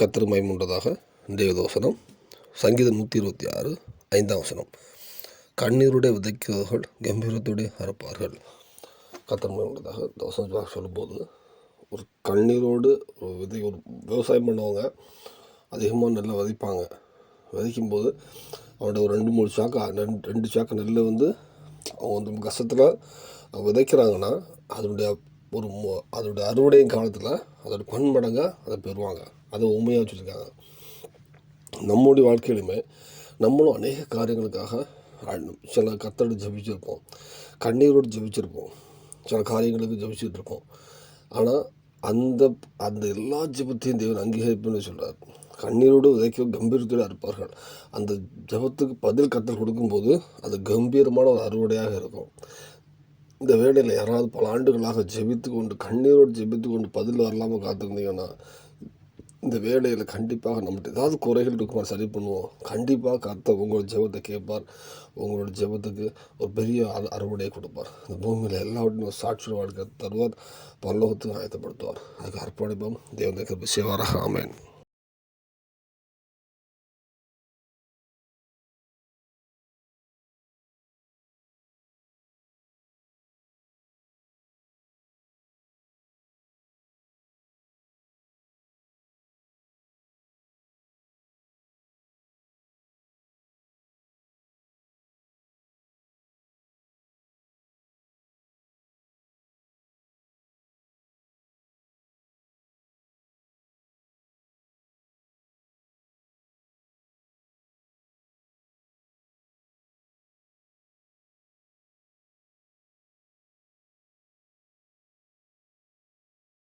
கத்திரமை உண்டதாக தேவதோசனம் சங்கீதம் நூற்றி இருபத்தி ஆறு ஐந்தாம் வசனம். கண்ணீருடைய விதைக்கிறவர்கள் கம்பீரத்துடைய அறுப்பார்கள். கத்திரமை உள்ளதாக தோசனம் சொல்லும்போது ஒரு கண்ணீரோடு ஒரு விதை ஒரு விவசாயம் பண்ணவங்க அதிகமாக நெல்லை விதைப்பாங்க. விதைக்கும்போது அவனோட ஒரு ரெண்டு மூணு சாக்கு ரெண்டு ரெண்டு சாக்கு நெல் வந்து அவங்க வந்து கஷ்டத்தில் விதைக்கிறாங்கன்னா அதனுடைய ஒரு அதோட அதனுடைய காலத்தில் அதோட பன்மடங்காக அதை பெறுவாங்க. அதை உண்மையாக வச்சுருக்காங்க. நம்முடைய வாழ்க்கையிலுமே நம்மளும் அநேக காரியங்களுக்காக சில கத்தோடு ஜபிச்சிருப்போம். கண்ணீரோடு ஜெபிச்சிருப்போம். சில காரியங்களுக்கு ஜபிச்சுட்டு இருப்போம். ஆனால் அந்த அந்த எல்லா ஜெபத்தையும் தேவன் அங்கீகரிப்புன்னு சொல்கிறார் கண்ணீரோடு உதைக்க கம்பீரத்தோடு இருப்பார்கள். அந்த ஜெபத்துக்கு பதில் கத்தல் கொடுக்கும்போது அது கம்பீரமான ஒரு அறுவடையாக இருக்கும். இந்த வேலையில் யாராவது பல ஆண்டுகளாக ஜெபித்து கொண்டு கண்ணீரோடு ஜெபித்து கொண்டு பதில் வரலாமல் காத்திருந்தீங்கன்னா இந்த வேலையில் கண்டிப்பாக நம்மகிட்ட ஏதாவது குறைகள் இருக்குமா சரி பண்ணுவோம். கண்டிப்பாக கர்த்தர் உங்களோட ஜெபத்தை கேட்பார். உங்களோட ஜெபத்துக்கு ஒரு பெரிய அறு அறுவடையை கொடுப்பார். இந்த பூமியில் எல்லாவற்றையும் ஒரு சாட்சி வாழ்க்கை தருவார். பரலோகத்துக்கு ஆயத்தப்படுத்துவார். அதுக்கு அர்ப்பணிப்போம். தேவனுக்கு செய்வாராக. ஆமேன்.